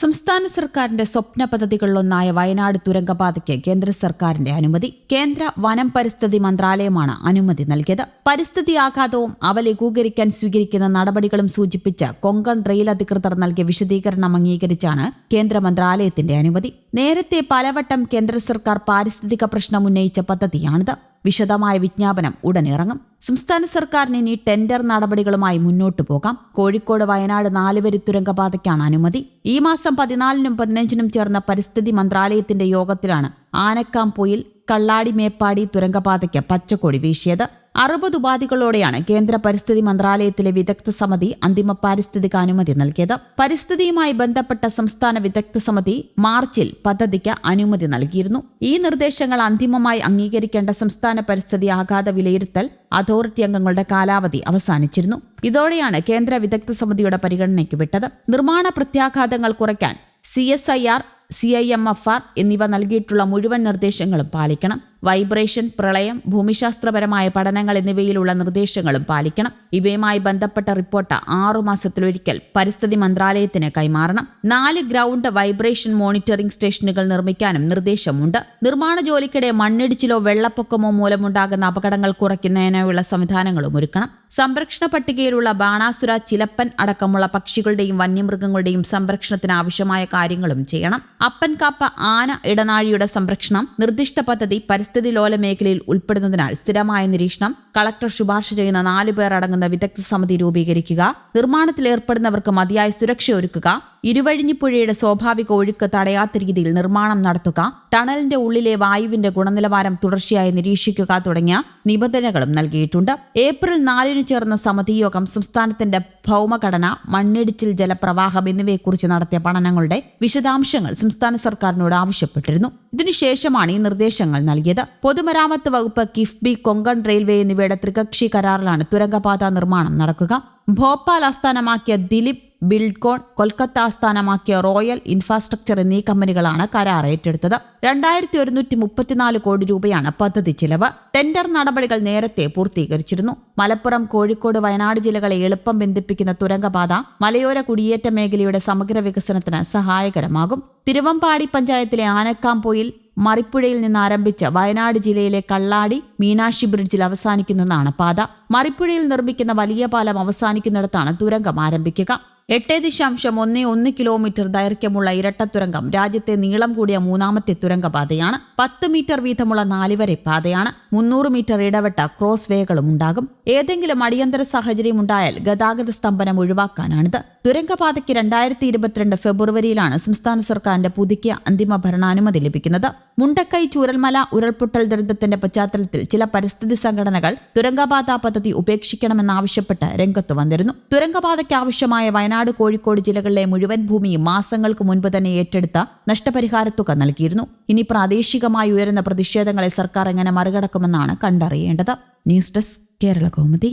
സംസ്ഥാന സർക്കാരിന്റെ സ്വപ്ന പദ്ധതികളിലൊന്നായ വയനാട് തുരങ്കപാതയ്ക്ക് കേന്ദ്ര സർക്കാരിന്റെ അനുമതി കേന്ദ്ര വനം പരിസ്ഥിതി മന്ത്രാലയമാണ് അനുമതി നൽകിയത്. പരിസ്ഥിതി ആഘാതവും അവ ലഘൂകരിക്കാൻ സ്വീകരിക്കുന്ന നടപടികളും സൂചിപ്പിച്ച് കൊങ്കൺ റെയിൽ അധികൃതർ നൽകിയ വിശദീകരണം അംഗീകരിച്ചാണ് കേന്ദ്ര മന്ത്രാലയത്തിന്റെ അനുമതി. നേരത്തെ പലവട്ടം കേന്ദ്ര സർക്കാർ പാരിസ്ഥിതിക പ്രശ്നം ഉന്നയിച്ച പദ്ധതിയാണിത്. വിശദമായ വിജ്ഞാപനം ഉടനിറങ്ങും. സംസ്ഥാന സർക്കാരിന് ഇനി ടെൻഡർ നടപടികളുമായി മുന്നോട്ടു പോകാം. കോഴിക്കോട് വയനാട് നാലുവരി തുരങ്കപാതയ്ക്കാണ് അനുമതി. ഈ മാസം പതിനാലിനും പതിനഞ്ചിനും ചേർന്ന പരിസ്ഥിതി മന്ത്രാലയത്തിന്റെ യോഗത്തിലാണ് ആനക്കാംപൊയിൽ കള്ളാടി മേപ്പാടി തുരങ്കപാതയ്ക്ക് പച്ചക്കൊടി വീശിയത്. അറുപത് ഉപാധികളോടെയാണ് കേന്ദ്ര പരിസ്ഥിതി മന്ത്രാലയത്തിലെ വിദഗ്ധ സമിതി അന്തിമ പാരിസ്ഥിതിക അനുമതി നൽകിയത്. പരിസ്ഥിതിയുമായി ബന്ധപ്പെട്ട സംസ്ഥാന വിദഗ്ധ സമിതി മാർച്ചിൽ പദ്ധതിക്ക് അനുമതി നൽകിയിരുന്നു. ഈ നിർദ്ദേശങ്ങൾ അന്തിമമായി അംഗീകരിക്കേണ്ട സംസ്ഥാന പരിസ്ഥിതി ആഘാത വിലയിരുത്തൽ അതോറിറ്റി അംഗങ്ങളുടെ കാലാവധി അവസാനിച്ചിരുന്നു. ഇതോടെയാണ് കേന്ദ്ര വിദഗ്ധ സമിതിയുടെ പരിഗണനയ്ക്ക് വിട്ടത്. നിർമ്മാണ പ്രത്യാഘാതങ്ങൾ കുറയ്ക്കാൻ C S I R C I M F R എന്നിവ നൽകിയിട്ടുള്ള മുഴുവൻ നിർദ്ദേശങ്ങളും പാലിക്കണം. വൈബ്രേഷൻ പ്രളയം ഭൂമിശാസ്ത്രപരമായ പഠനങ്ങൾ എന്നിവയിലുള്ള നിർദ്ദേശങ്ങളും പാലിക്കണം. ഇവയുമായി ബന്ധപ്പെട്ട റിപ്പോർട്ട് ആറുമാസത്തിലൊരിക്കൽ പരിസ്ഥിതി മന്ത്രാലയത്തിന് കൈമാറണം. നാല് ഗ്രൗണ്ട് വൈബ്രേഷൻ മോണിറ്ററിംഗ് സ്റ്റേഷനുകൾ നിർമ്മിക്കാനും നിർദ്ദേശമുണ്ട്. നിർമ്മാണ ജോലിക്കിടെ മണ്ണിടിച്ചിലോ വെള്ളപ്പൊക്കമോ മൂലമുണ്ടാകുന്ന അപകടങ്ങൾ കുറയ്ക്കുന്നതിനായുള്ള സംവിധാനങ്ങളും ഒരുക്കണം. സംരക്ഷണ പട്ടികയിലുള്ള ബാണാസുര ചിലപ്പൻ അടക്കമുള്ള പക്ഷികളുടെയും വന്യമൃഗങ്ങളുടെയും സംരക്ഷണത്തിന് ആവശ്യമായ കാര്യങ്ങളും ചെയ്യണം. അപ്പൻകാപ്പ ആന ഇടനാഴിയുടെ സംരക്ഷണം നിർദ്ദിഷ്ട പദ്ധതി പരിസ്ഥിതി ലോല മേഖലയിൽ ഉൾപ്പെടുന്നതിനാൽ സ്ഥിരമായ നിരീക്ഷണം. കളക്ടർ ശുപാർശ ചെയ്യുന്ന നാലു പേർ അടങ്ങുന്ന വിദഗ്ധ സമിതി രൂപീകരിക്കുക. നിർമ്മാണത്തിൽ ഏർപ്പെടുന്നവർക്ക് മതിയായ സുരക്ഷ ഒരുക്കുക ഇരുവഴിഞ്ഞിപ്പുഴയുടെ സ്വാഭാവിക ഒഴുക്ക് തടയാത്ത രീതിയിൽ നിർമ്മാണം നടത്തുക ടണലിന്റെ ഉള്ളിലെ വായുവിന്റെ ഗുണനിലവാരം തുടർച്ചയായി നിരീക്ഷിക്കുക തുടങ്ങിയ നിബന്ധനകളും നൽകിയിട്ടുണ്ട്. ഏപ്രിൽ നാലിന് ചേർന്ന സമിതിയോഗം സംസ്ഥാനത്തിന്റെ ഭൗമഘടന മണ്ണിടിച്ചിൽ ജലപ്രവാഹം എന്നിവയെക്കുറിച്ച് നടത്തിയ പഠനങ്ങളുടെ വിശദാംശങ്ങൾ സംസ്ഥാന സർക്കാരിനോട് ആവശ്യപ്പെട്ടിരുന്നു. ഇതിനുശേഷമാണ് ഈ നിർദ്ദേശങ്ങൾ നൽകിയത്. പൊതുമരാമത്ത് വകുപ്പ് കിഫ്ബി കൊങ്കൺ റെയിൽവേ എന്നിവയുടെ ത്രികക്ഷി കരാറിലാണ് തുരങ്കപാത നിർമ്മാണം നടക്കുക. ഭോപ്പാൽ ആസ്ഥാനമാക്കിയ ദിലീപ് ബിൽഡ്കോൺ കൊൽക്കത്ത ആസ്ഥാനമാക്കിയ റോയൽ ഇൻഫ്രാസ്ട്രക്ചർ എന്നീ കമ്പനികളാണ് കരാർ ഏറ്റെടുത്തത്. രണ്ടായിരത്തി ഒരുന്നൂറ്റി മുപ്പത്തിനാല് കോടി രൂപയാണ് പദ്ധതി ചിലവ്. ടെൻഡർ നടപടികൾ നേരത്തെ പൂർത്തീകരിച്ചിരുന്നു. മലപ്പുറം കോഴിക്കോട് വയനാട് ജില്ലകളെ എളുപ്പം ബന്ധിപ്പിക്കുന്ന തുരങ്കപാത മലയോര കുടിയേറ്റ മേഖലയുടെ സമഗ്ര വികസനത്തിന് സഹായകരമാകും. തിരുവമ്പാടി പഞ്ചായത്തിലെ ആനക്കാംപോയിൽ മറിപ്പുഴയിൽ നിന്ന് ആരംഭിച്ച വയനാട് ജില്ലയിലെ കള്ളാടി മീനാക്ഷി ബ്രിഡ്ജിൽ അവസാനിക്കുന്നതാണ് പാത. മറിപ്പുഴയിൽ നിർമ്മിക്കുന്ന വലിയ പാലം അവസാനിക്കുന്നിടത്താണ് തുരങ്കം ആരംഭിക്കുക. എട്ട് ദശാംശം ഒന്ന് ഒന്ന് കിലോമീറ്റർ ദൈർഘ്യമുള്ള ഇരട്ടത്തുരങ്കം. രാജ്യത്തെ നീളം കൂടിയ മൂന്നാമത്തെ തുരങ്കപാതയാണ്. പത്ത് മീറ്റർ വീതമുള്ള നാലുവരെ പാതയാണ്. മുന്നൂറ് മീറ്റർ ഇടവട്ട ക്രോസ് വേകളും ഉണ്ടാകും. ഏതെങ്കിലും അടിയന്തര സാഹചര്യം ഉണ്ടായാൽ ഗതാഗത സ്തംഭനം ഒഴിവാക്കാനാണിത്. തുരങ്കപാതയ്ക്ക് രണ്ടായിരത്തി ഇരുപത്തിരണ്ട് ഫെബ്രുവരിയിലാണ് സംസ്ഥാന സർക്കാരിന്റെ പുതുക്കിയ അന്തിമ ഭരണാനുമതി ലഭിക്കുന്നത്. മുണ്ടക്കൈ ചൂരൽമല ഉരുൾപൊട്ടൽ ദുരന്തത്തിന്റെ പശ്ചാത്തലത്തിൽ ചില പരിസ്ഥിതി സംഘടനകൾ തുരങ്കപാത പദ്ധതി ഉപേക്ഷിക്കണമെന്നാവശ്യപ്പെട്ട് രംഗത്ത് വന്നിരുന്നു. തുരങ്കപാതയ്ക്ക് ആവശ്യമായ വയനാട് കോഴിക്കോട് ജില്ലകളിലെ മുഴുവൻ ഭൂമിയും മാസങ്ങൾക്ക് മുൻപ് തന്നെ ഏറ്റെടുത്ത നഷ്ടപരിഹാരത്തുക നൽകിയിരുന്നു. ഇനി പ്രാദേശികമായി ഉയരുന്ന പ്രതിഷേധങ്ങളെ സർക്കാർ എങ്ങനെ മറികടക്കുമെന്നാണ് കണ്ടറിയേണ്ടത്. News desk Kerala Kaumudi.